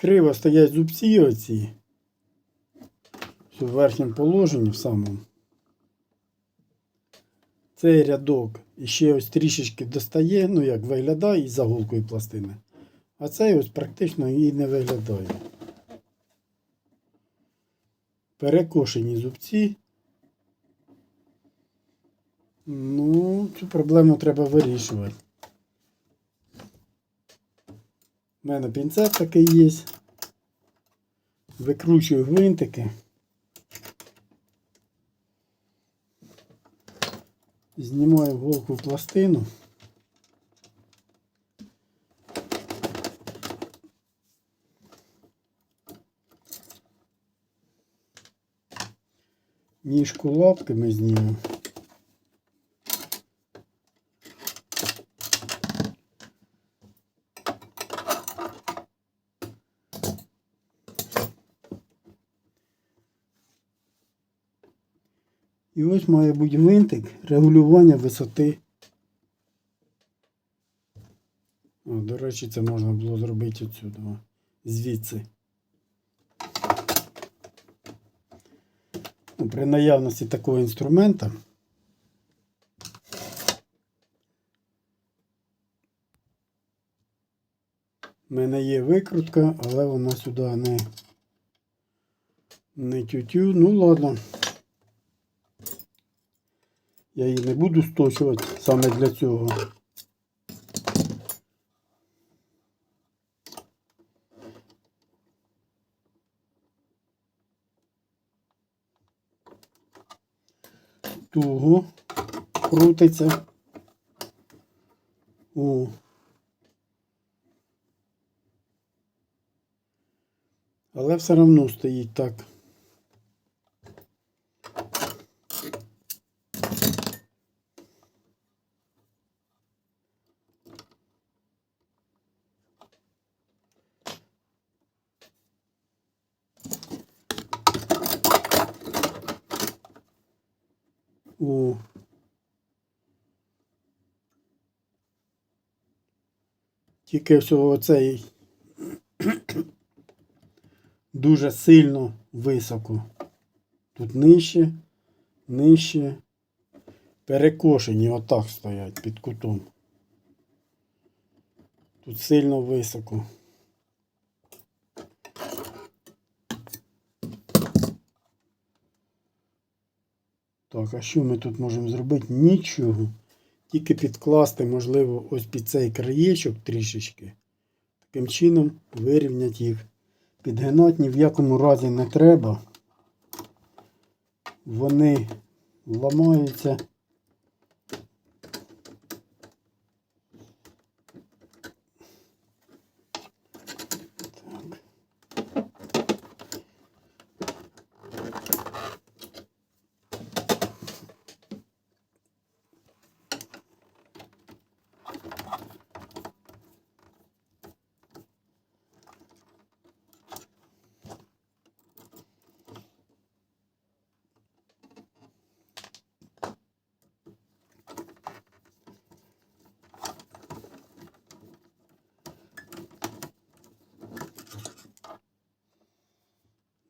криво стоять зубці оці. В верхньому положенні в самому. Цей рядок іще ось трішечки достає, ну як виглядає із загулкою пластини. А цей ось практично і не виглядає. Перекошені зубці. Ну, цю проблему треба вирішувати. У мене пінцет такий є. Викручую гвинтики. Знімаю голку пластину. Ніжку лапками зніму. І ось має бути гвинтик регулювання висоти. О, до речі, це можна було зробити отсюди. Звідси. Ну, при наявності такого інструмента. У мене є викрутка, але вона сюди не, не тютю. Ну ладно. Я її не буду сточувати саме для цього. Туго крутиться. О. Але все одно стоїть так. О. Тільки всього оцей дуже сильно високо. Тут нижче, нижче. Перекошені отак стоять під кутом. Тут сильно високо. Так, а що ми тут можемо зробити? Нічого. Тільки підкласти, можливо, ось під цей краєчок трішечки. Таким чином вирівняти їх. Підгинати ні в якому разі не треба. Вони ламаються.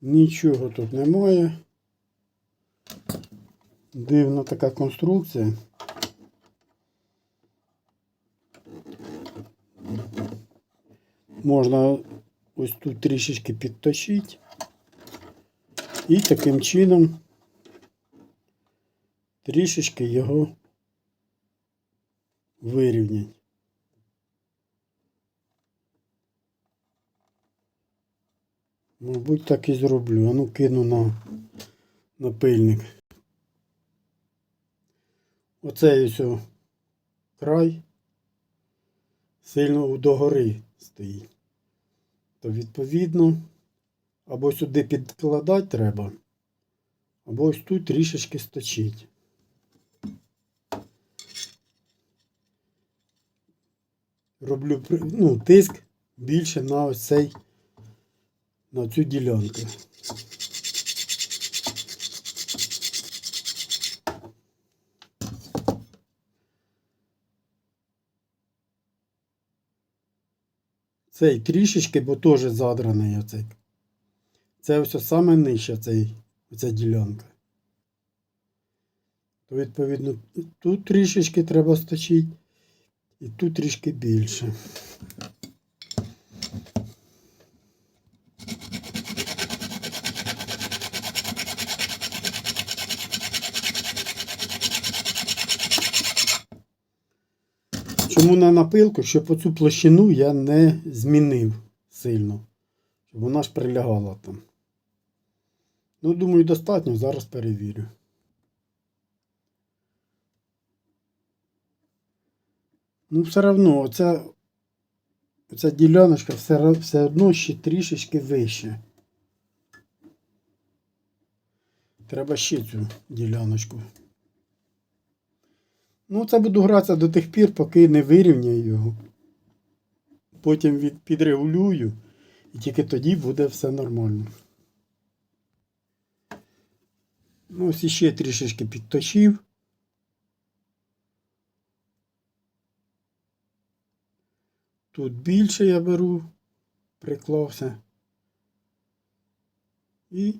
Нічого тут немає. Дивна така конструкція. Можна ось тут трішечки підточити. І таким чином трішечки його вирівняти. Мабуть, так і зроблю. А ну кину на, на пильник. Оцей ось край сильно догори стоїть. То відповідно або сюди підкладати треба, або ось тут трішечки сточить. Роблю ну, тиск більше на ось цей на цю ділянку. Цей трішечки, бо теж задраний оцей. Це ось саме нижче цей, ця ділянка. То, відповідно, тут трішечки треба сточити, і тут трішки більше. Чому на напилку? Щоб оцю площину я не змінив сильно. Щоб вона ж прилягала там. Ну, думаю, достатньо, зараз перевірю. Ну, все одно, оця, оця діляночка все, все одно ще трішечки вище. Треба ще цю діляночку. Ну, це буду гратися до тих пір, поки не вирівняю його. Потім підрегулюю, і тільки тоді буде все нормально. Ну, ось іще трішечки підточив. Тут більше я беру, приклався. І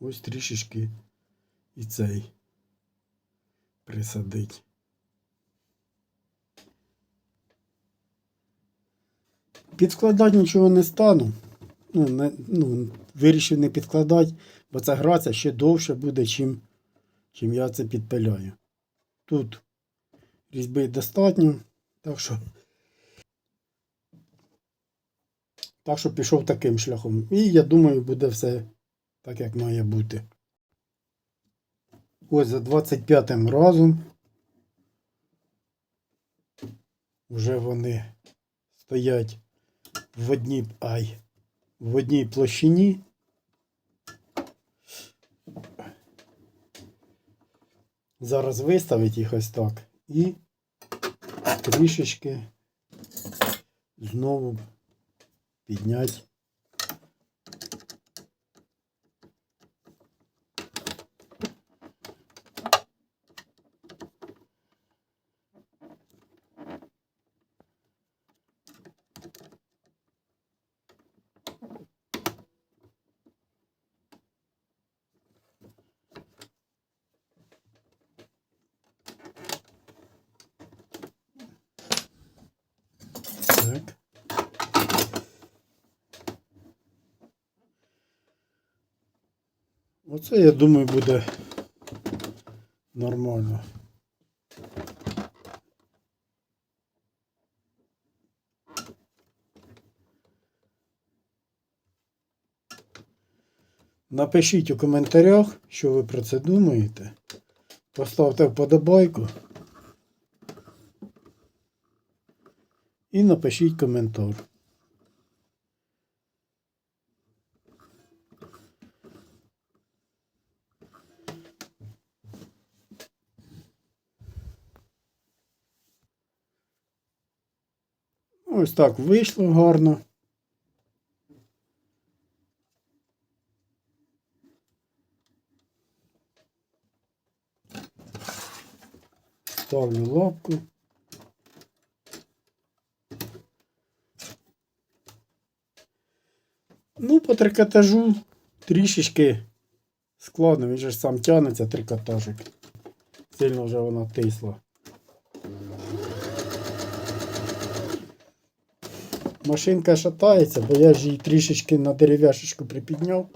ось трішечки і цей присадить. Підкладати нічого не стану. Ну, не, ну, вирішив не підкладати, бо ця граця ще довше буде, чим, чим я це підпиляю. Тут різьби достатньо, так що, так що пішов таким шляхом. І я думаю, буде все так, як має бути. Ось за 25 м разом вже вони стоять в одній, ай, в одній площині. Зараз виставить їх ось так і трішечки знову підняти. Так. Оце, я думаю, буде нормально. Напишіть у коментарях, що ви про це думаєте. Поставте вподобайку. І напишіть коментар. Ось так вийшло гарно. Ставлю лапку. Ну, по трикотажу трішечки складно, він же ж сам тягнеться трикотажик. Сильно вже вона тисла. Машинка шатається, бо я ж її трішечки на дерев'яшечку припідняв,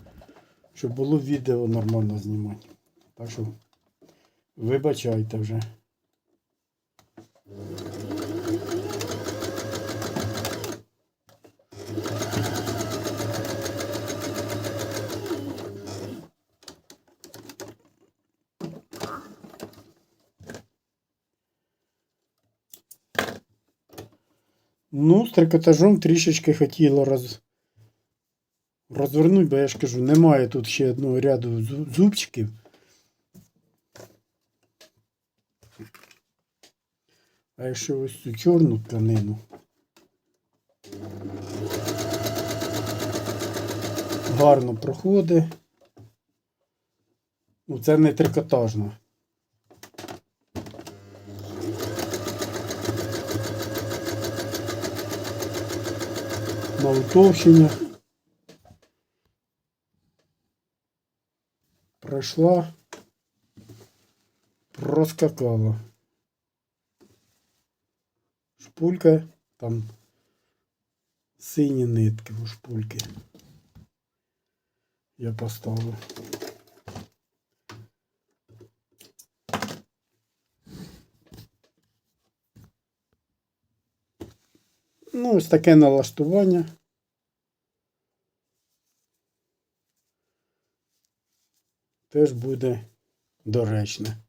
щоб було відео нормально знімати. Так що вибачайте вже. Ну, з трикотажом трішечки хотіло роз... розвернути, бо я ж кажу, немає тут ще одного ряду зубчиків. А якщо ось цю чорну тканину. Гарно проходить. Ну, це не трикотажно. На. Пройшла, проскакала. Шпулька, там сині нитки у шпульки. Я поставив. Ось таке налаштування. Теж буде доречне.